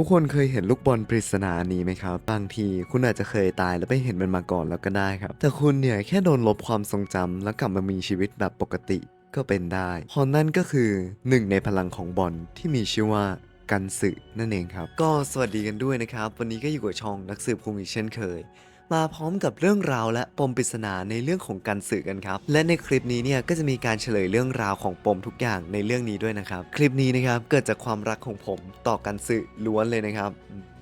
ทุกคนเคยเห็นลูกบอลปริศนานี้ไหมครับ บางทีคุณอาจจะเคยตายแล้วไปเห็นมันมาก่อนแล้วก็ได้ครับ แต่คุณเนี่ยแค่โดนลบความทรงจำแล้วกลับมามีชีวิตแบบปกติก็เป็นได้เพราะนั่นก็คือหนึ่งในพลังของบอลที่มีชื่อว่ากันสึนั่นเองครับ ก็สวัสดีกันด้วยนะครับ วันนี้ก็อยู่กับช่องนักสืบคุงอีกเช่นเคย มาพร้อมกับเรื่องราวและปมปริศนาในเรื่องของการสื่อกันครับ และในคลิปนี้เนี่ยก็จะมีการเฉลยเรื่องราวของปมทุกอย่างในเรื่องนี้ด้วยนะครับ คลิปนี้นะครับเกิดจากความรักของผมต่อกันสื่อล้วนเลยนะครับ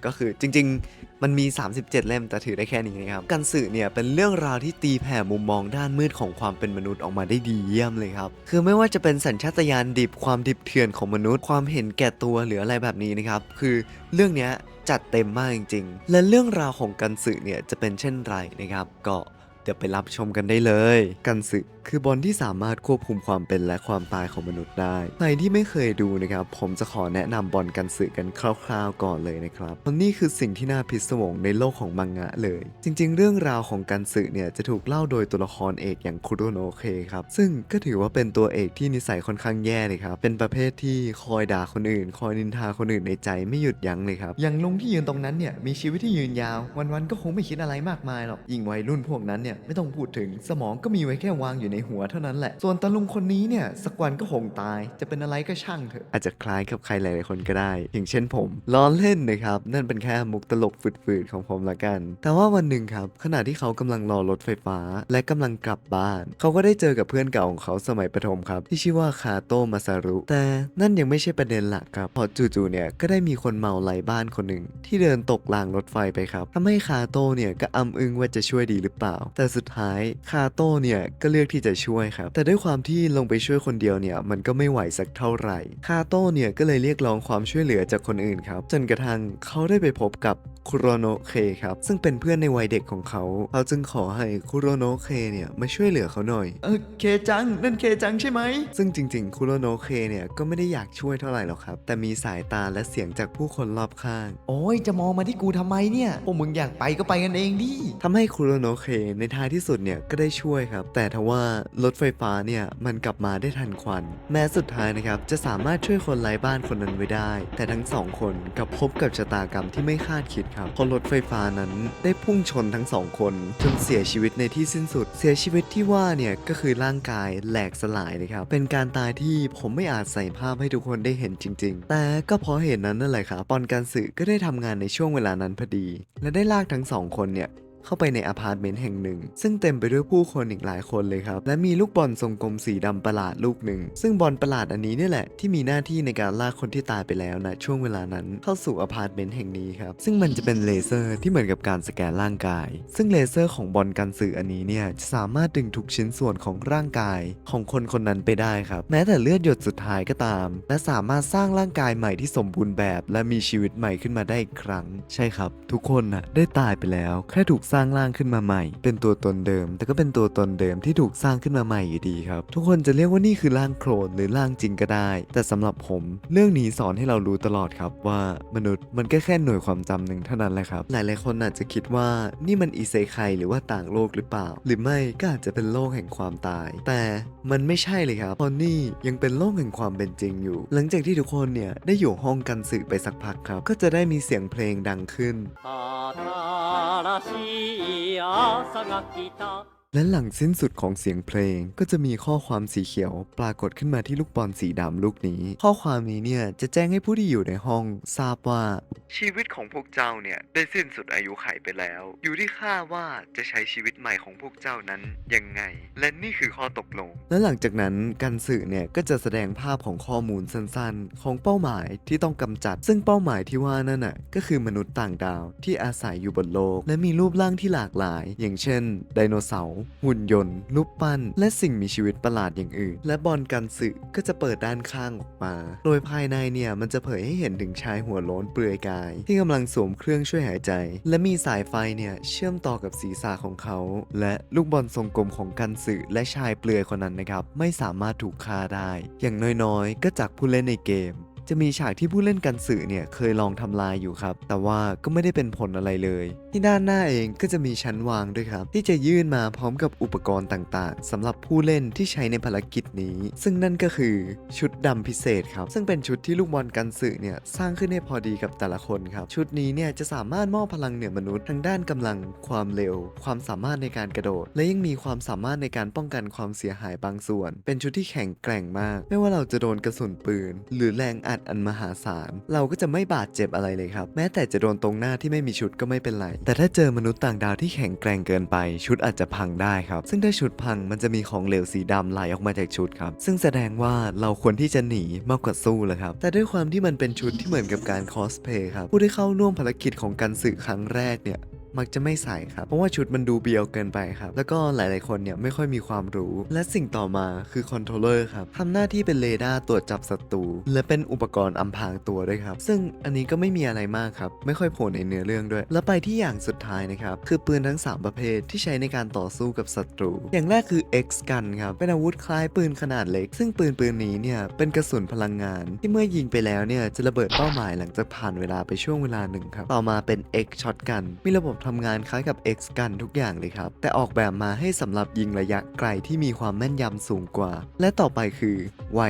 ก็คือจริงๆ มันมี 37 เล่มแต่ถือได้แค่นี้นะครับ กันสื่อเนี่ยเป็นเรื่องราวที่ตีแผ่มุมมองด้านมืดของความเป็นมนุษย์ออกมาได้ดีเยี่ยมเลยครับ คือไม่ว่าจะเป็นสัญชาตญาณดิบความดิบเถื่อนของมนุษย์ ความเห็นแก่ตัวหรืออะไรแบบนี้นะครับ คือเรื่องเนี้ย จัดเต็มมากจริงๆ และเรื่องราวของกันสึเนี่ยจะเป็นเช่นไรนะครับ ก็เดี๋ยวไปรับชมกันได้เลย กันสึ คือบอลที่สามารถควบคุมความเป็นและความตายของมนุษย์ได้ ใครที่ไม่เคยดูนะครับผมจะขอแนะนำบอลกันสึกันคร่าวๆก่อนเลยนะครับเพราะนี่คือสิ่งที่น่าพิศวงในโลกของมังงะเลย จริง ๆ เรื่องราวของกันสึเนี่ยจะถูกเล่าโดยตัวละครเอกอย่างคุโรโนะเคครับซึ่งก็ถือว่าเป็นตัวเอกที่นิสัยค่อนข้างแย่เลยครับเป็นประเภทที่คอยด่าคนอื่น คอยนินทาคนอื่นในใจไม่หยุดยั้งเลยครับอย่างลุงที่ยืนตรงนั้นเนี่ยมีชีวิตที่ยืนยาว วันๆก็คงไม่คิดอะไรมากมายหรอกยิ่งวัยรุ่นพวกนั้นเนี่ยไม่ต้องพูดถึงสมองก็มีไว้แค่วางอยู่ในหัวเท่านั้นแหละ ส่วนตาลุงคนนี้เนี่ยสักวันก็คงตาย จะเป็นอะไรก็ช่างเถอะ อาจจะคล้ายกับใครหลายๆคนก็ได้ อย่างเช่นผม ล้อเล่นนะครับ นั่นเป็นแค่มุกตลกฝืดๆของผมละกัน แต่ว่าวันหนึ่งครับ ขณะที่เขากำลังรอรถไฟฟ้า และกำลังกลับบ้าน เขาก็ได้เจอกับเพื่อนเก่าของเขาสมัยประถมครับ ที่ชื่อว่าคาโตมาซารุ แต่นั่นยังไม่ใช่ประเด็นหลักครับ พอจู่ๆเนี่ยก็ได้มีคนเมาไหลบ้านคนหนึ่งที่เดินตกรางรถไฟไปครับทำให้คาโตเนี่ยก็อำอึ้งว่าจะช่วยดีหรือเปล่า แต่สุดท้ายคาโตเนี่ยก็เลือกที่จะช่วยครับ แต่ด้วยความที่ลงไปช่วยคนเดียวเนี่ย มันก็ไม่ไหวสักเท่าไหร่คาโต้เนี่ยก็เลยเรียกร้องความช่วยเหลือจากคนอื่นครับ จนกระทั่งเขาได้ไปพบกับคุโรโนะเคครับ ซึ่งเป็นเพื่อนในวัยเด็กของเขา เขาจึงขอให้คุโรโนะเคเนี่ยมาช่วยเหลือเขาหน่อย เออเคจัง นั่นเคจังใช่ไหม ซึ่งจริงๆคุโรโนะเคเนี่ยก็ไม่ได้อยากช่วยเท่าไหร่หรอกครับ แต่มีสายตาและเสียงจากผู้คนรอบข้าง โอ้ยจะมองมาที่กูทำไมเนี่ย พวกมึงอยากไปก็ไปกันเองดิทำให้คุโรโนะเคในท้ายที่สุดเนี่ยก็ได้ช่วยครับ แต่ทว่ารถไฟฟ้าเนี่ยมันกลับมาได้ทันควัน แม้สุดท้ายนะครับจะสามารถช่วยคนไร้บ้านคนนั้นไว้ได้ แต่ทั้งสองคนกลับพบกับชะตากรรมที่ไม่คาดคิดครับเพราะรถไฟฟ้านั้นได้พุ่งชนทั้งสองคนจนเสียชีวิตในที่สิ้นสุด เสียชีวิตที่ว่าเนี่ยก็คือร่างกายแหลกสลายเลยครับเป็นการตายที่ผมไม่อาจใส่ภาพให้ทุกคนได้เห็นจริง ๆ แต่ก็เพราะเหตุนั้นนั่นแหละครับปอนการสื่อก็ได้ทำงานในช่วงเวลานั้นพอดี และได้ลากทั้งสองคนเนี่ย เข้าไปในอพาร์ตเมนต์แห่งหนึ่ง ซึ่งเต็มไปด้วยผู้คนอีกหลายคนเลยครับ และมีลูกบอลทรงกลมสีดำประหลาดลูกหนึ่ง ซึ่งบอลประหลาดอันนี้นี่แหละที่มีหน้าที่ในการลากคนที่ตายไปแล้วนะช่วงเวลานั้นเข้าสู่อพาร์ตเมนต์แห่งนี้ครับ ซึ่งมันจะเป็นเลเซอร์ที่เหมือนกับการสแกนร่างกาย ซึ่งเลเซอร์ของบอลกันสื่ออันนี้เนี่ยจะสามารถดึงทุกชิ้นส่วนของร่างกายของคนคนนั้นไปได้ครับ แม้แต่เลือดหยดสุดท้ายก็ตาม และสามารถสร้างร่างกายใหม่ที่สมบูรณ์แบบ และมีชีวิตใหม่ขึ้นมาได้อีกครั้ง ใช่ครับ ทุกคนน่ะได้ตายไปแล้วแค่ถูกสร้างร่างขึ้นมาใหม่ เป็นตัวตนเดิม แต่ก็เป็นตัวตนเดิมที่ถูกสร้างขึ้นมาใหม่อยู่ดีครับ ทุกคนจะเรียกว่านี่คือร่างโคลนหรือร่างจริงก็ได้ แต่สำหรับผม เรื่องนี้สอนให้เรารู้ตลอดครับว่ามนุษย์มันก็แค่หน่วยความจำหนึ่งเท่านั้นแหละครับ หลายๆคนอาจจะคิดว่านี่มันอีเซไคหรือว่าต่างโลกหรือเปล่า หรือไม่ก็อาจจะเป็นโลกแห่งความตาย แต่มันไม่ใช่เลยครับเพราะนี่ยังเป็นโลกแห่งความเป็นจริงอยู่ หลังจากที่ทุกคนเนี่ยได้อยู่ห้องกันสื่อไปสักพักครับ ก็จะได้มีเสียงเพลงดังขึ้น 新しい朝が来た。 และหลังสิ้นสุดของเสียงเพลงก็จะมีข้อความสีเขียวปรากฏขึ้นมาที่ลูกบอลสีดำลูกนี้ ข้อความนี้เนี่ยจะแจ้งให้ผู้ที่อยู่ในห้องทราบว่า ชีวิตของพวกเจ้าเนี่ยได้สิ้นสุดอายุไขไปแล้ว อยู่ที่ข้าว่าจะใช้ชีวิตใหม่ของพวกเจ้านั้นยังไง และนี่คือข้อตกลง และหลังจากนั้นกันสื่อเนี่ยก็จะแสดงภาพของข้อมูลสั้นๆ ของเป้าหมายที่ต้องกำจัด ซึ่งเป้าหมายที่ว่านั่นน่ะก็คือมนุษย์ต่างดาวที่อาศัยอยู่บนโลก และมีรูปร่างที่หลากหลาย อย่างเช่น ไดโนเสาร์หุ่นยนต์ รูปปั้น และสิ่งมีชีวิตประหลาดอย่างอื่น และบอลกันสึก็จะเปิดด้านข้างออกมา โดยภายในเนี่ยมันจะเผยให้เห็นถึงชายหัวโล้นเปลือยกาย ที่กำลังสวมเครื่องช่วยหายใจ และมีสายไฟเนี่ยเชื่อมต่อกับศีรษะของเขา และลูกบอลทรงกลมของกันสึและชายเปลือยคนนั้นนะครับไม่สามารถถูกฆ่าได้ อย่างน้อยๆ ก็จากผู้เล่นในเกม จะมีฉากที่ผู้เล่นกันสื่อเนี่ยเคยลองทำลายอยู่ครับ แต่ว่าก็ไม่ได้เป็นผลอะไรเลย ที่ด้านหน้าเองก็จะมีชั้นวางด้วยครับ ที่จะยื่นมาพร้อมกับอุปกรณ์ต่างๆสำหรับผู้เล่นที่ใช้ในภารกิจนี้ ซึ่งนั่นก็คือชุดดำพิเศษครับ ซึ่งเป็นชุดที่ลูกบอลกันสื่อเนี่ยสร้างขึ้นให้พอดีกับแต่ละคนครับ ชุดนี้เนี่ยจะสามารถมอบพลังเหนือมนุษย์ทางด้านกำลัง ความเร็ว ความสามารถในการกระโดด และยังมีความสามารถในการป้องกันความเสียหายบางส่วน เป็นชุดที่แข็งแกร่งมาก ไม่ว่าเราจะโดนกระสุนปืน หรือแรงอัดอันมหาศาล เราก็จะไม่บาดเจ็บอะไรเลยครับ แม้แต่จะโดนตรงหน้าที่ไม่มีชุดก็ไม่เป็นไร แต่ถ้าเจอมนุษย์ต่างดาวที่แข็งแกร่งเกินไป ชุดอาจจะพังได้ครับ ซึ่งถ้าชุดพังมันจะมีของเหลวสีดำไหลออกมาจากชุดครับ ซึ่งแสดงว่าเราควรที่จะหนีมากกว่าสู้เลยครับ แต่ด้วยความที่มันเป็นชุดที่เหมือนกับการคอสเพย์ครับ ผู้ที่เข้าร่วมภารกิจของการสื่อครั้งแรกเนี่ย มักจะไม่ใส่ครับ เพราะว่าชุดมันดูเบียวเกินไปครับ แล้วก็หลายๆคนเนี่ยไม่ค่อยมีความรู้ และสิ่งต่อมาคือคอนโทรลเลอร์ครับทำหน้าที่เป็นเรดาร์ตรวจจับศัตรู และเป็นอุปกรณ์อำพรางตัวด้วยครับ ซึ่งอันนี้ก็ไม่มีอะไรมากครับ ไม่ค่อยโผล่ในเนื้อเรื่องด้วย แล้วไปที่อย่างสุดท้ายนะครับ คือปืนทั้ง 3 ประเภทที่ใช้ในการต่อสู้กับศัตรู อย่างแรกคือ X Gun ครับ เป็นอาวุธคล้ายปืนขนาดเล็ก ซึ่งปืนปืนนี้เนี่ยเป็นกระสุนพลังงาน ที่เมื่อยิงไปแล้วเนี่ยจะระเบิดเป้าหมายหลังจากผ่านเวลาไปช่วงเวลาหนึ่งครับ ต่อมาเป็น X Shotgun มีระบบทำงานคล้ายกับ X กันทุกอย่างเลยครับ แต่ออกแบบมาให้สำหรับยิงระยะไกลที่มีความแม่นยำสูงกว่า และต่อไปคือ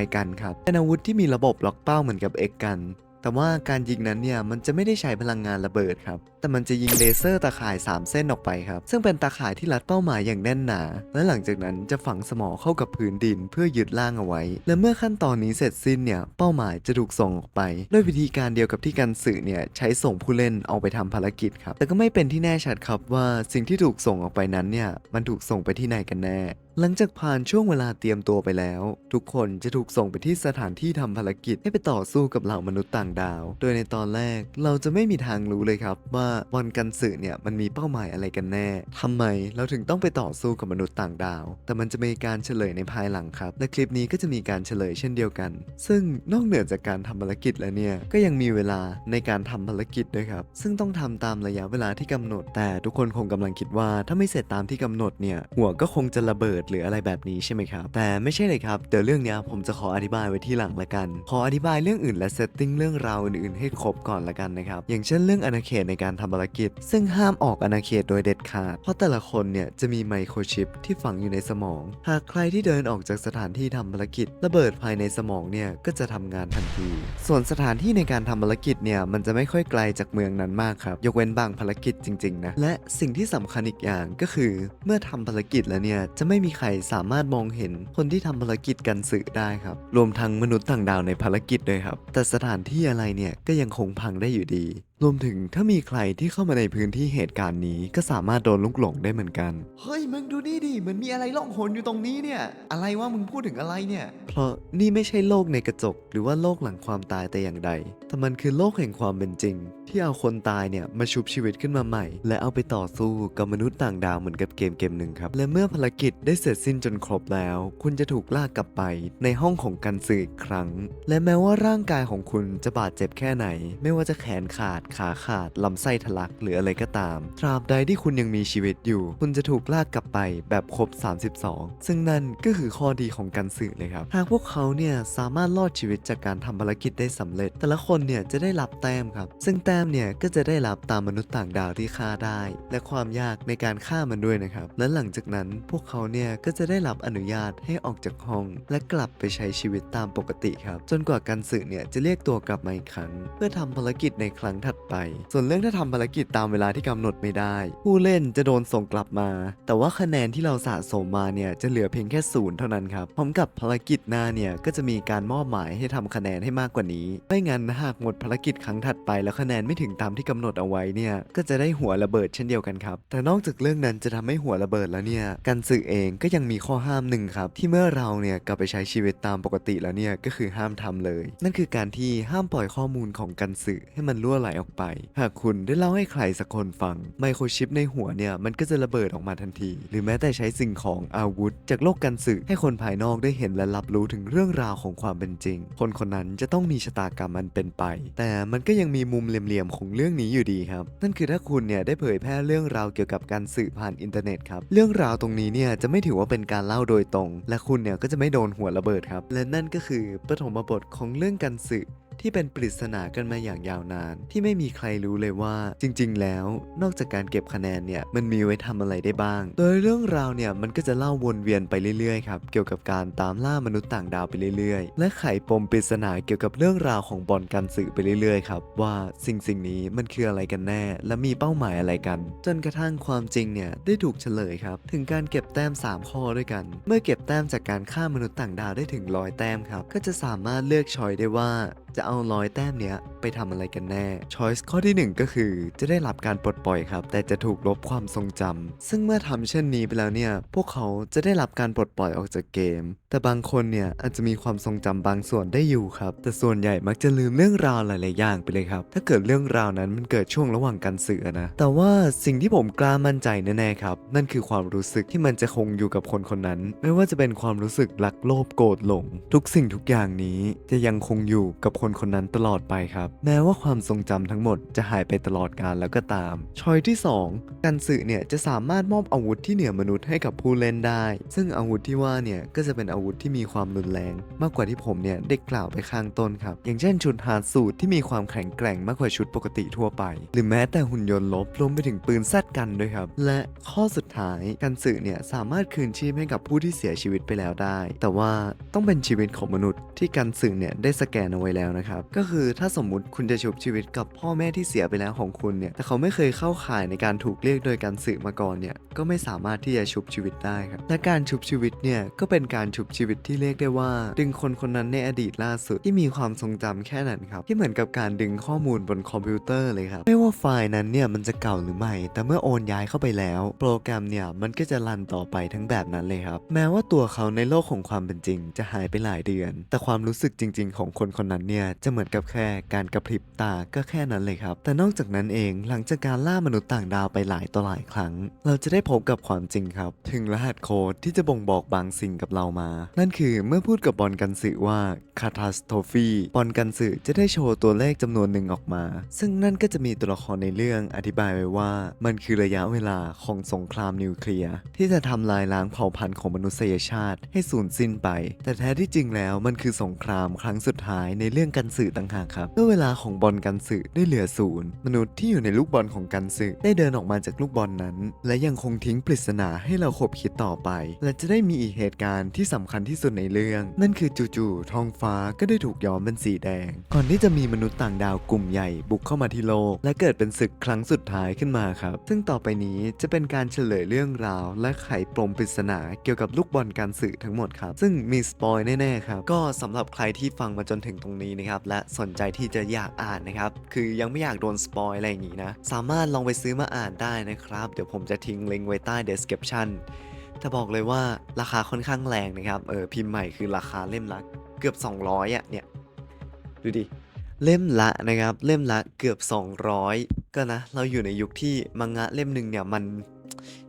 Y กันครับ เป็นอาวุธที่มีระบบล็อกเป้าเหมือนกับ X กัน แต่ว่าการยิงนั้นเนี่ยมันจะไม่ได้ใช้พลังงานระเบิดครับ แต่มันจะยิงเลเซอร์ตาข่าย 3 เส้นออกไปครับ ซึ่งเป็นตาข่ายที่รัดเป้าหมายอย่างแน่นหนา และหลังจากนั้นจะฝังสมองเข้ากับพื้นดินเพื่อยึดร่างเอาไว้ และเมื่อขั้นตอนนี้เสร็จสิ้นเนี่ยเป้าหมายจะถูกส่งออกไป ด้วยวิธีการเดียวกับที่การสื่อเนี่ยใช้ส่งผู้เล่นเอาไปทำภารกิจครับแต่ก็ไม่เป็นที่แน่ชัดครับว่าสิ่งที่ถูกส่งออกไปนั้นเนี่ยมันถูกส่งไปที่ไหนกันแน่หลังจากผ่านช่วงเวลาเตรียมตัวไปแล้ว ทุกคนจะถูกส่งไปที่สถานที่ทำภารกิจให้ไปต่อสู้กับเหล่ามนุษย์ต่างดาว โดยในตอนแรกเราจะไม่มีทางรู้เลยครับว่าบอลกันสื่อเนี่ยมันมีเป้าหมายอะไรกันแน่ทำไมเราถึงต้องไปต่อสู้กับมนุษย์ต่างดาว แต่มันจะมีการเฉลยในภายหลังครับ และคลิปนี้ก็จะมีการเฉลยเช่นเดียวกัน ซึ่งนอกเหนือจากการทำภารกิจแล้วเนี่ยก็ยังมีเวลาในการทำภารกิจด้วยครับ ซึ่งต้องทำตามระยะเวลาที่กำหนด แต่ทุกคนคงกำลังคิดว่าถ้าไม่เสร็จตามที่กำหนดเนี่ยหัวก็คงจะระเบิดหรืออะไรแบบนี้ใช่ไหมครับ แต่ไม่ใช่เลยครับ เดี๋ยวเรื่องนี้ผมจะขออธิบายไว้ที่หลังละกัน ขออธิบายเรื่องอื่นและเซตติ้งเรื่องราวอื่นๆให้ครบก่อนละกันนะครับ อย่างเช่นเรื่องอาณาเขตในการทำภารกิจ ซึ่งห้ามออกอาณาเขตโดยเด็ดขาด เพราะแต่ละคนเนี่ยจะมีไมโครชิปที่ฝังอยู่ในสมอง หากใครที่เดินออกจากสถานที่ทำภารกิจ ระเบิดภายในสมองเนี่ยก็จะทำงานทันที ส่วนสถานที่ในการทำภารกิจเนี่ยมันจะไม่ค่อยไกลจากเมืองนั้นมากครับยกเว้นบางภารกิจจริงๆนะและสิ่งที่สำคัญอีกอย่างก็คือ เมื่อทำภารกิจแล้วเนี่ยจะไม่มีใครสามารถมองเห็นคนที่ทำภารกิจกันสื่อได้ครับรวมทั้งมนุษย์ต่างดาวในภารกิจด้วยครับ แต่สถานที่อะไรเนี่ยก็ยังคงพังได้อยู่ดีรวมถึงถ้ามีใครที่เข้ามาในพื้นที่เหตุการณ์นี้ก็สามารถโดนลุกหลงได้เหมือนกัน เฮ้ยมึงดูนี่ดิเหมือนมีอะไรล่องหนอยู่ตรงนี้เนี่ย อะไรวะมึงพูดถึงอะไรเนี่ย เพราะนี่ไม่ใช่โลกในกระจก หรือว่าโลกหลังความตายแต่อย่างใด แต่มันคือโลกแห่งความเป็นจริง ที่เอาคนตายเนี่ยมาชุบชีวิตขึ้นมาใหม่ และเอาไปต่อสู้กับมนุษย์ต่างดาวเหมือนกับเกมเกมหนึ่งครับ และเมื่อภารกิจได้เสร็จสิ้นจนครบแล้ว คุณจะถูกลากกลับไปในห้องของการสื่ออีกครั้ง และแม้ว่าร่างกายของคุณจะบาดเจ็บแค่ไหน ไม่ว่าจะแขนขาดขาขาดลำไส้ทะลักหรืออะไรก็ตาม ตราบใดที่คุณยังมีชีวิตอยู่ คุณจะถูกลากกลับไปแบบครบ 32 ซึ่งนั่นก็คือข้อดีของการสื่อเลยครับ หากพวกเขาเนี่ยสามารถรอดชีวิตจากการทำภารกิจได้สำเร็จ แต่ละคนเนี่ยจะได้รับแต้มครับ ซึ่งแต้มเนี่ยก็จะได้รับตามมนุษย์ต่างดาวที่ฆ่าได้ และความยากในการฆ่ามันด้วยนะครับ และหลังจากนั้นพวกเขาเนี่ยก็จะได้รับอนุญาตให้ออกจากห้อง และกลับไปใช้ชีวิตตามปกติครับ จนกว่าการสื่อเนี่ยจะเรียกตัวกลับมาอีกครั้ง เพื่อทำภารกิจในครั้งถัดไป ส่วนเรื่องถ้าทำภารกิจตามเวลาที่กำหนดไม่ได้ ผู้เล่นจะโดนส่งกลับมา แต่ว่าคะแนนที่เราสะสมมาเนี่ยจะเหลือเพียงแค่ศูนย์เท่านั้นครับพร้อมกับภารกิจหน้าเนี่ยก็จะมีการมอบหมายให้ทำคะแนนให้มากกว่านี้ ไม่งั้นหากหมดภารกิจครั้งถัดไป แล้วคะแนนไม่ถึงตามที่กำหนดเอาไว้เนี่ยก็จะได้หัวระเบิดเช่นเดียวกันครับแต่นอกจากเรื่องนั้นจะทำให้หัวระเบิดแล้วเนี่ยการสื่อเองก็ยังมีข้อห้ามหนึ่งครับที่เมื่อเราเนี่ยกลับไปใช้ชีวิตตามปกติแล้วเนี่ยก็คือห้ามทำเลย นั่นคือการที่ห้ามปล่อยข้อมูลของกันสื่อให้มันรั่วไหลออกไป หากคุณได้เล่าให้ใครสักคนฟัง ไมโครชิปในหัวเนี่ยมันก็จะระเบิดออกมาทันที หรือแม้แต่ใช้สิ่งของอาวุธ จากโลกกันสื่อให้คนภายนอกได้เห็นและรับรู้ถึงเรื่องราวของความเป็นจริง คนคนนั้นจะต้องมีชะตากรรมมันเป็นไป แต่มันก็ยังมีมุมเหลี่ยมๆของเรื่องนี้อยู่ดีครับ นั่นคือถ้าคุณเนี่ยได้เผยแพร่เรื่องราวเกี่ยวกับการสื่อผ่านอินเทอร์เน็ตครับ เรื่องราวตรงนี้เนี่ยจะไม่ถือว่าเป็นการเล่าโดยตรง และคุณเนี่ยก็จะไม่โดนหัวระเบิดครับ และนั่นก็คือปฐมบทของเรื่องการสื่อ ที่เป็นปริศนากันมาอย่างยาวนาน ที่ไม่มีใครรู้เลยว่า จริง ๆ แล้ว นอกจากการเก็บคะแนนเนี่ยมันมีไว้ทำอะไรได้บ้าง โดยเรื่องราวเนี่ยมันก็จะเล่าวนเวียนไปเรื่อยๆครับเกี่ยวกับการตามล่ามนุษย์ต่างดาวไปเรื่อยๆ และไขปมปริศนาเกี่ยวกับเรื่องราวของบอลการสื่อไปเรื่อยๆครับว่าสิ่งสิ่งนี้มันคืออะไรกันแน่ และมีเป้าหมายอะไรกัน จนกระทั่งความจริงเนี่ยได้ถูกเฉลยครับถึงการเก็บแต้ม 3 ข้อด้วยกัน เมื่อเก็บแต้มจากการฆ่ามนุษย์ต่างดาวได้ถึงร้อยแต้มครับก็จะสามารถเลือกชอยได้ว่า จะเอาร้อยแต้มเนี้ยไปทำอะไรกันแน่ Choice ข้อที่ 1 ก็คือ จะได้รับการปลดปล่อยครับ แต่จะถูกลบความทรงจำซึ่งเมื่อทำเช่นนี้ไปแล้วเนี่ย พวกเขาจะได้รับการปลดปล่อยออกจากเกม แต่บางคนเนี่ยอาจจะมีความทรงจำบางส่วนได้อยู่ครับ แต่ส่วนใหญ่มักจะลืมเรื่องราวหลายๆอย่างไปเลยครับ ถ้าเกิดเรื่องราวนั้นมันเกิดช่วงระหว่างการสื่อนะ แต่ว่าสิ่งที่ผมกล้ามั่นใจแน่ๆครับ นั่นคือความรู้สึกที่มันจะคงอยู่กับคนคนนั้น ไม่ว่าจะเป็นความรู้สึกรักโลภโกรธหลง ทุกสิ่งทุกอย่างนี้จะยังคงอยู่กับคนคนนั้นตลอดไปครับ แม้ว่าความทรงจำทั้งหมดจะหายไปตลอดกาลแล้วก็ตามชอยที่ 2การสื่อเนี่ยจะสามารถมอบอาวุธที่เหนือมนุษย์ให้กับผู้เล่นได้ ซึ่งอาวุธที่ว่าเนี่ยก็จะเป็นอาวุธที่มีความรุนแรง มากกว่าที่ผมเนี่ยได้กล่าวไปข้างต้นครับ อย่างเช่นชุดฮาร์ดสูตรที่มีความแข็งแกร่งมากกว่าชุดปกติทั่วไป หรือแม้แต่หุ่นยนต์ลบรวมไปถึงปืนแซดกันด้วยครับ และข้อสุดท้ายการสื่อเนี่ยสามารถคืนชีพให้กับผู้ที่เสียชีวิตไปแล้วได้ แต่ว่าต้องเป็นชีวิตของมนุษย์ที่การสื่อเนี่ยได้สแกนเอาไว้แล้วนะครับ ก็คือถ้าสมมุติคุณจะชุบชีวิตกับพ่อแม่ที่เสียไปแล้วของคุณเนี่ย แต่เขาไม่เคยเข้าข่ายในการถูกเรียกโดยการสื่อมาก่อนเนี่ย ก็ไม่สามารถที่จะชุบชีวิตได้ครับ และการชุบชีวิตเนี่ย ก็เป็นการชุบชีวิตที่เรียกได้ว่า ดึงคนคนนั้นในอดีตล่าสุดที่มีความทรงจำแค่นั้นครับ ที่เหมือนกับการดึงข้อมูลบนคอมพิวเตอร์เลยครับ ไม่ว่าไฟล์นั้นเนี่ยมันจะเก่าหรือไม่ แต่เมื่อโอนย้ายเข้าไปแล้ว โปรแกรมเนี่ยมันก็จะรันต่อไปทั้งแบบนั้นเลยครับ แม้ว่าตัวเขาในโลกของความเป็นจริง จะหายไปหลายเดือน แต่ความรู้สึกจริง ๆ ของคนคนนั้นเนี่ยจะเหมือนกับแค่การกระพริบตาก็แค่นั้นเลยครับ แต่นอกจากนั้นเองหลังจากการล่ามนุษย์ต่างดาวไปหลายต่อหลายครั้ง เราจะได้พบกับความจริงครับ ถึงรหัสโค้ดที่จะบ่งบอกบางสิ่งกับเรามา นั่นคือเมื่อพูดกับบอลกันสึว่า catastrophe บอลกันสึจะได้โชว์ตัวเลขจำนวนหนึ่งออกมา ซึ่งนั่นก็จะมีตัวละครในเรื่องอธิบายไว้ว่า มันคือระยะเวลาของสงครามนิวเคลียร์ที่จะทำลายล้างเผ่าพันธุ์ของมนุษยชาติให้สูญสิ้นไป แต่แท้ที่จริงแล้วมันคือสงครามครั้งสุดท้ายในเรื่องื่องกันสึต่างหากครับเมื่อเวลาของบอลกันสึได้เหลือศูนย์มนุษย์ที่อยู่ในลูกบอลของกันสึได้เดินออกมาจากลูกบอลนั้น และยังคงทิ้งปริศนาให้เราขบคิดต่อไป และจะได้มีอีกเหตุการณ์ที่สำคัญที่สุดในเรื่อง นั่นคือจู่ๆท้องฟ้าก็ได้ถูกย้อมเป็นสีแดง ก่อนที่จะมีมนุษย์ต่างดาวกลุ่มใหญ่บุกเข้ามาที่โลก และเกิดเป็นศึกครั้งสุดท้ายขึ้นมาครับ ซึ่งต่อไปนี้จะเป็นการเฉลยเรื่องราว และไขปมปริศนาเกี่ยวกับลูกบอลการสื่อทั้งหมดครับ ซึ่งมีสปอยแน่ๆครับก็สำหรับใครที่ฟังมาจนถึงตรงนี้นะครับและสนใจที่จะอยากอ่านนะครับคือยังไม่อยากโดนสปอยอะไรอย่างนี้นะสามารถลองไปซื้อมาอ่านได้นะครับเดี๋ยวผมจะทิ้งลิงก์ไว้ใต้ description แต่บอกเลยว่าราคาค่อนข้างแรงนะครับเออพิมพ์ใหม่คือราคาเล่มละเกือบ 200อะเนี่ยดูดิเล่มละนะครับเล่มละเกือบ 200 ก็นะเราอยู่ในยุคที่มังงะเล่มหนึ่งเนี่ยมัน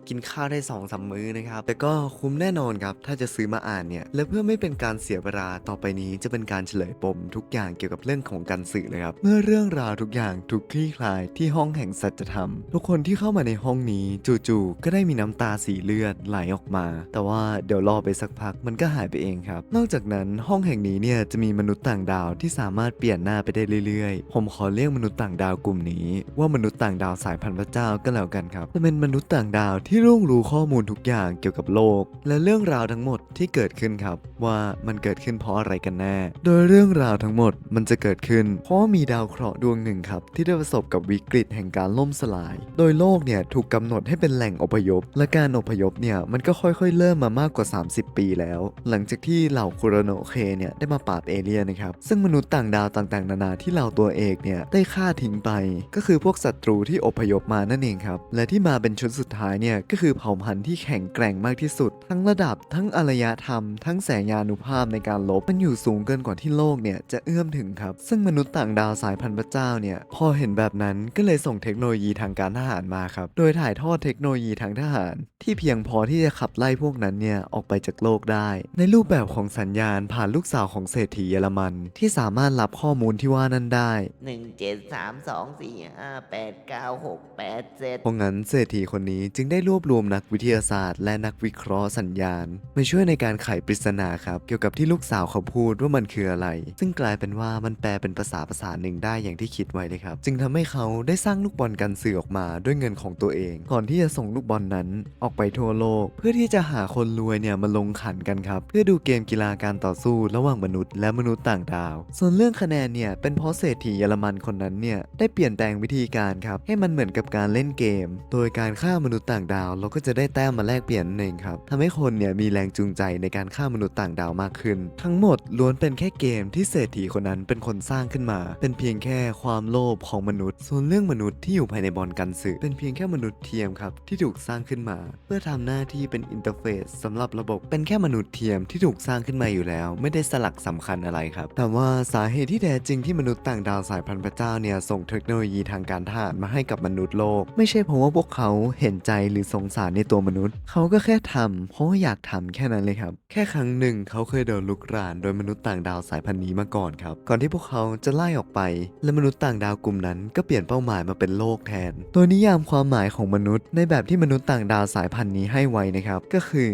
กินข้าวได้2อสามมื้อนะครับ แต่ก็คุ้มแน่นอนครับ ถ้าจะซื้อมาอ่านเนี่ย และเพื่อไม่เป็นการเสียเวลาต่อไปนี้จะเป็นการเฉลยปมทุกอย่างเกี่ยวกับเรื่องของการสื่อเลยครับ เมื่อเรื่องราวทุกอย่างถูกคลี่คลายที่ห้องแห่งสัจธรรม ทุกคนที่เข้ามาในห้องนี้จู่ๆก็ได้มีน้ำตาสีเลือดไหลออกมา แต่ว่าเดี๋ยวรอไปสักพักมันก็หายไปเองครับ นอกจากนั้นห้องแห่งนี้เนี่ยจะมีมนุษย์ต่างดาวที่สามารถเปลี่ยนหน้าไปได้เรื่อยๆ ผมขอเรียกมนุษย์ต่างดาวกลุ่มนี้ ว่ามนุษย์ต่างดาวสายพันธุ์พระเจ้าก็แล้วกันครับจะเป็นมนุษย์ต่างดาวที่ที่รุ่งรู้ข้อมูลทุกอย่างเกี่ยวกับโลก และเรื่องราวทั้งหมดที่เกิดขึ้นครับ ว่ามันเกิดขึ้นเพราะอะไรกันแน่ โดยเรื่องราวทั้งหมดมันจะเกิดขึ้น เพราะมีดาวเคราะห์ดวงหนึ่งครับ ที่ได้ประสบกับวิกฤตแห่งการล่มสลาย โดยโลกเนี่ยถูกกำหนดให้เป็นแหล่งอพยพ และการอพยพเนี่ยมันก็ค่อยๆ เริ่มมามากกว่า 30 ปีแล้ว หลังจากที่เหล่าคุรโนเคเนี่ยได้มาปราบเอเลี่ยนนะครับซึ่งมนุษย์ต่างดาวต่างๆ นานาที่เหล่าตัวเอกเนี่ยได้ฆ่าทิ้งไป ก็คือพวกศัตรูที่อพยพมานั่นเองครับและที่มาเป็นชุดสุดท้ายเนี่ยก็คือเผ่าพันธุ์ที่แข็งแกร่งมากที่สุด ทั้งระดับทั้งอารยธรรม ทั้งแสงยานุภาพในการลบ มันอยู่สูงเกินกว่าที่โลกเนี่ยจะเอื้อมถึงครับ ซึ่งมนุษย์ต่างดาวสายพันธุ์พระเจ้าเนี่ยพอเห็นแบบนั้นก็เลยส่งเทคโนโลยีทางการทหารมาครับ โดยถ่ายทอดเทคโนโลยีทางทหาร ที่เพียงพอที่จะขับไล่พวกนั้นเนี่ยออกไปจากโลกได้ ในรูปแบบของสัญญาณผ่านลูกสาวของเศรษฐีเยอรมัน ที่สามารถรับข้อมูลที่ว่านั้นได้หนึ่งเจ็ดสามสองสี่ห้าแปดเก้าหกแปดเจ็ดเพราะงั้นเศรษฐีคนนี้จึงได้รวบวบรวมนักวิทยาศาสตร์ และนักวิเคราะห์สัญญาณมาช่วยในการไขปริศนาครับ เกี่ยวกับที่ลูกสาวเขาพูดว่ามันคืออะไร ซึ่งกลายเป็นว่ามันแปลเป็นภาษาภาษาหนึ่งได้อย่างที่คิดไว้เลยครับ จึงทำให้เขาได้สร้างลูกบอลกันสื่อออกมาด้วยเงินของตัวเอง ก่อนที่จะส่งลูกบอลนั้นออกไปทั่วโลก เพื่อที่จะหาคนรวยเนี่ยมาลงขันกันครับ เพื่อดูเกมกีฬาการต่อสู้ระหว่างมนุษย์ และมนุษย์ต่างดาว ส่วนเรื่องคะแนนเนี่ยเป็นเพราะเศรษฐีเยอรมันคนนั้นเนี่ยได้เปลี่ยนแปลงวิธีการครับให้มันเหมือนกับการเล่นเกม โดยการฆ่ามนุษย์ต่างดาวเราก็จะได้แต้มมาแลกเปลี่ยนนั่นเองครับทำให้คนเนี่ยมีแรงจูงใจในการฆ่ามนุษย์ต่างดาวมากขึ้น ทั้งหมดล้วนเป็นแค่เกมที่เศรษฐีคนนั้นเป็นคนสร้างขึ้นมา เป็นเพียงแค่ความโลภของมนุษย์ ส่วนเรื่องมนุษย์ที่อยู่ภายในบอลกันสึเป็นเพียงแค่มนุษย์เทียมครับที่ถูกสร้างขึ้นมา เพื่อทำหน้าที่เป็นอินเทอร์เฟซสำหรับระบบเป็นแค่มนุษย์เทียมที่ถูกสร้างขึ้นมาอยู่แล้ว ไม่ได้สลักสำคัญอะไรครับแต่ว่าสาเหตุที่แท้จริงที่มนุษย์ต่างดาวสายพันธุ์พระเจ้าเนี่ยส่งเทคโนโลยีทางการทหารมาให้กับมนุษย์โลก ไม่ใช่เพราะว่าพวกเขาเห็นใจหรือสงสารในตัวมนุษย์ เขาก็แค่ทำเพราะว่าอยากทำแค่นั้นเลยครับ แค่ครั้งหนึ่งเขาเคยโดนลุกรานโดยมนุษย์ต่างดาวสายพันธุ์นี้มาก่อนครับ ก่อนที่พวกเขาจะไล่ออกไป และมนุษย์ต่างดาวกลุ่มนั้นก็เปลี่ยนเป้าหมายมาเป็นโลกแทน ตัวนิยามความหมายของมนุษย์ ในแบบที่มนุษย์ต่างดาวสายพันธุ์นี้ให้ไว้นะครับ ก็คือ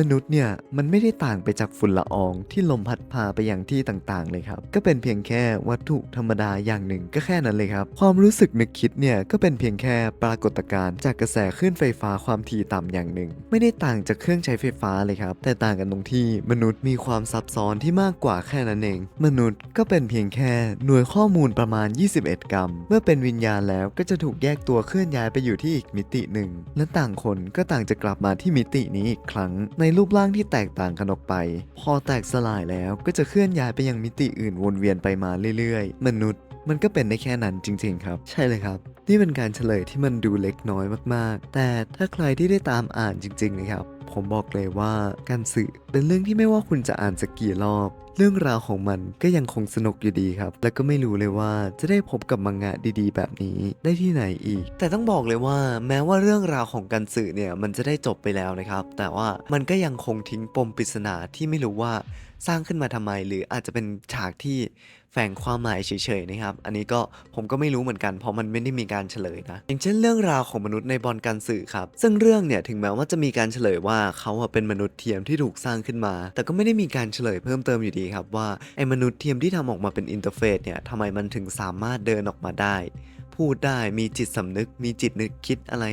มนุษย์เนี่ยมันไม่ได้ต่างไปจากฝุ่นละอองที่ลมพัดพาไปอย่างที่ต่างๆ เลยครับ ก็เป็นเพียงแค่วัตถุธรรมดาอย่างหนึ่งก็แค่นั้นเลยครับ ความรู้สึกนึกคิดเนี่ยก็เป็นเพียงแค่ปรากฏการณ์จากกระแสคลื่นไฟฟ้าความถี่ต่ำอย่างหนึ่ง ไม่ได้ต่างจากเครื่องใช้ไฟฟ้าเลยครับ แต่ต่างกันตรงที่มนุษย์มีความซับซ้อนที่มากกว่าแค่นั้นเอง มนุษย์ก็เป็นเพียงแค่หน่วยข้อมูลประมาณ 21 กรัม เมื่อเป็นวิญญาณแล้วก็จะถูกแยกตัวเคลื่อนย้ายไปอยู่ที่อีกมิติหนึ่งและต่างคนก็ต่างจะกลับมาที่มิตินี้อีกครั้งในในรูปร่างที่แตกต่างกันออกไป พอแตกสลายแล้วก็จะเคลื่อนย้ายไปยังมิติอื่นวนเวียนไปมาเรื่อยๆ มนุษย์มันก็เป็นได้แค่นั้นจริง ๆ ครับ ใช่เลยครับ นี่เป็นการเฉลยที่มันดูเล็กน้อยมากๆ แต่ถ้าใครที่ได้ตามอ่านจริง ๆ นะครับ ผมบอกเลยว่าการสื่อเป็นเรื่องที่ไม่ว่าคุณจะอ่านสักกี่รอบ เรื่องราวของมันก็ยังคงสนุกอยู่ดีครับ และก็ไม่รู้เลยว่าจะได้พบกับมังงะดีๆ แบบนี้ได้ที่ไหนอีก แต่ต้องบอกเลยว่าแม้ว่าเรื่องราวของกันสื่อเนี่ยมันจะได้จบไปแล้วนะครับ แต่ว่ามันก็ยังคงทิ้งปมปริศนาที่ไม่รู้ว่าสร้างขึ้นมาทำไม หรืออาจจะเป็นฉากที่แฝงความหมายเฉยๆนะครับ อันนี้ก็ผมก็ไม่รู้เหมือนกันเพราะมันไม่ได้มีการเฉลยนะอย่างเช่นเรื่องราวของมนุษย์ในบอลการสื่อครับ ซึ่งเรื่องเนี่ยถึงแม้ว่าจะมีการเฉลยว่าเขาเป็นมนุษย์เทียมที่ถูกสร้างขึ้นมา แต่ก็ไม่ได้มีการเฉลยเพิ่มเติมอยู่ดีครับว่าไอ้มนุษย์เทียมที่ทำออกมาเป็นอินเทอร์เฟซเนี่ยทำไมมันถึงสามารถเดินออกมาได้ พูดได้มีจิตสำนึก มีจิตนึกคิดอะไร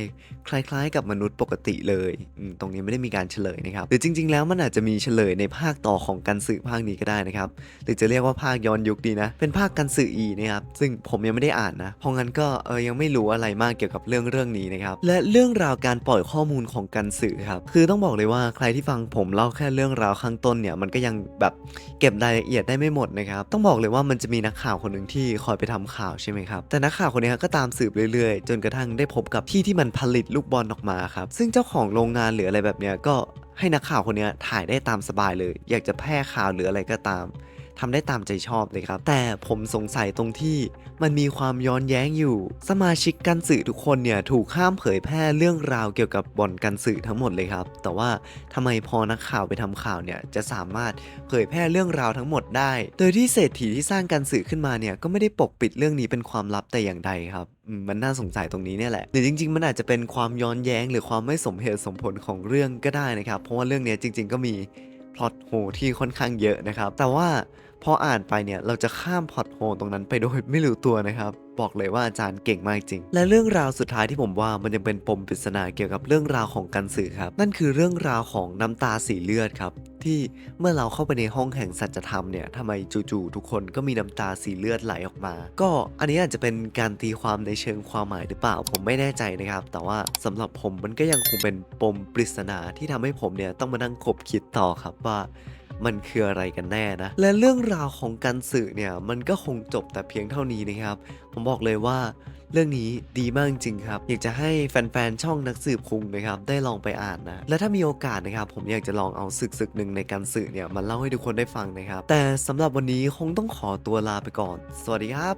คล้ายๆ กับมนุษย์ปกติเลยตรงนี้ไม่ได้มีการเฉลยนะครับหรือจริง ๆ แล้วมันอาจจะมีเฉลยในภาคต่อของการสื่อภาคนี้ก็ได้นะครับหรือจะเรียกว่าภาคย้อนยุคดีนะ เป็นภาคการสื่ออีนะครับซึ่งผมยังไม่ได้อ่านนะเพราะงั้นก็เออยังไม่รู้อะไรมากเกี่ยวกับเรื่องเรื่องนี้นะครับและเรื่องราวการปล่อยข้อมูลของการสื่อครับคือต้องบอกเลยว่าใครที่ฟังผมเล่าแค่เรื่องราวข้างต้นเนี่ยมันก็ยังแบบเก็บรายละเอียดได้ไม่หมดนะครับต้องบอกเลยว่ามันจะมีนักข่าวคนหนึ่งที่คอยไปทำข่าวใช่ไหมครับแต่นักข่าวคนนี้ก็ตามสืบเรื่อยๆ จนกระทั่งได้พบกับที่ที่มันผลิตลูกบอลออกมาครับ ซึ่งเจ้าของโรงงานหรืออะไรแบบเนี้ยก็ให้นักข่าวคนนี้ถ่ายได้ตามสบายเลย อยากจะแพร่ข่าวหรืออะไรก็ตาม ทำได้ตามใจชอบเลยครับ แต่ผมสงสัยตรงที่มันมีความย้อนแย้งอยู่ สมาชิกกันสื่อทุกคนเนี่ยถูกห้ามเผยแพร่เรื่องราวเกี่ยวกับบ่อนกันสื่อทั้งหมดเลยครับ แต่ว่าทำไมพอนักข่าวไปทำข่าวเนี่ยจะสามารถเผยแพร่เรื่องราวทั้งหมดได้ โดยที่เศรษฐีที่สร้างกันสื่อขึ้นมาเนี่ยก็ไม่ได้ปกปิดเรื่องนี้เป็นความลับแต่อย่างใดครับมันน่าสงสัยตรงนี้เนี่ยแหละหรือจริง ๆ มันอาจจะเป็นความย้อนแย้ง หรือความไม่สมเหตุสมผลของเรื่องก็ได้นะครับ เพราะว่าเรื่องนี้จริง ๆ ก็มีพล็อตโฮที่ค่อนข้างเยอะนะครับ แต่ว่า พออ่านไปเนี่ยเราจะข้ามพอตโฮตรงนั้นไปโดยไม่รู้ตัวนะครับ บอกเลยว่าอาจารย์เก่งมากจริง และเรื่องราวสุดท้ายที่ผมว่ามันยังเป็นปมปริศนาเกี่ยวกับเรื่องราวของกันสื่อครับ นั่นคือเรื่องราวของน้ำตาสีเลือดครับที่เมื่อเราเข้าไปในห้องแห่งสัจธรรมเนี่ยทำไมจู่ๆทุกคนก็มีน้ำตาสีเลือดไหลออกมา ก็อันนี้อาจจะเป็นการตีความในเชิงความหมายหรือเปล่า ผมไม่แน่ใจนะครับ แต่ว่าสำหรับผมมันก็ยังคงเป็นปมปริศนาที่ทำให้ผมเนี่ยต้องมานั่งคบคิดต่อครับว่า มันคืออะไรกันแน่นะ และเรื่องราวของการสื่อเนี่ยมันก็คงจบแต่เพียงเท่านี้นะครับ ผมบอกเลยว่าเรื่องนี้ดีมากจริงครับ อยากจะให้แฟนๆ ช่องนักสืบคุงนะครับ ได้ลองไปอ่านนะ และถ้ามีโอกาสนะครับ ผมอยากจะลองเอาศึกศึกหนึ่งในการสื่อเนี่ยมาเล่าให้ทุกคนได้ฟังนะครับ แต่สำหรับวันนี้คงต้องขอตัวลาไปก่อน สวัสดีครับ